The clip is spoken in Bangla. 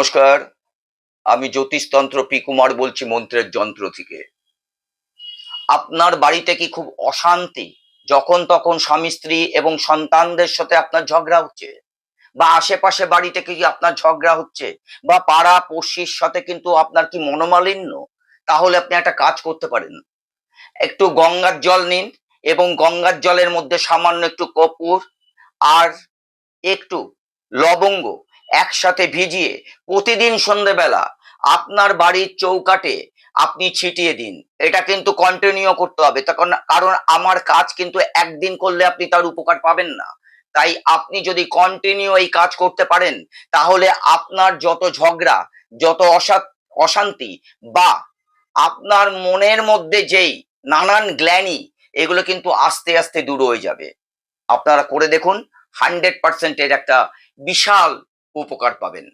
নমস্কার। আমি জ্যোতিষতন্ত্র পি কুমার বলছি মন্ত্রের যন্ত্র থেকে। আপনার বাড়িতে কি খুব অশান্তি? যখন তখন স্বামী, স্ত্রী এবং সন্তানদের সাথে আপনার ঝগড়া হচ্ছে? বা আশেপাশে বাড়িতে কি আপনার ঝগড়া হচ্ছে? বা পাড়া পড়শির সাথে কিন্তু আপনার কি মনোমালিন্য? তাহলে আপনি একটা কাজ করতে পারেন। একটু গঙ্গার জল নিন এবং গঙ্গার জলের মধ্যে সামান্য একটু কপুর আর একটু লবঙ্গ একসাথে ভিজিয়ে প্রতিদিন সন্ধেবেলা আপনার বাড়ির চৌকাটে আপনি ছিটিয়ে দিন। এটা কিন্তু কন্টিনিউ করতে হবে। তখন কারণ আমার কাজ কিন্তু একদিন করলে আপনি তার উপকার পাবেন না। তাই আপনি যদি কন্টিনিউ এই কাজ করতে পারেন, তাহলে আপনার যত ঝগড়া, যত অশান্তি বা আপনার মনের মধ্যে যেই নানান গ্ল্যানি, এগুলো কিন্তু আস্তে আস্তে দূর হয়ে যাবে। আপনারা করে দেখুন হান্ড্রেড পার্সেন্টের একটা বিশাল উপকার পাবেন।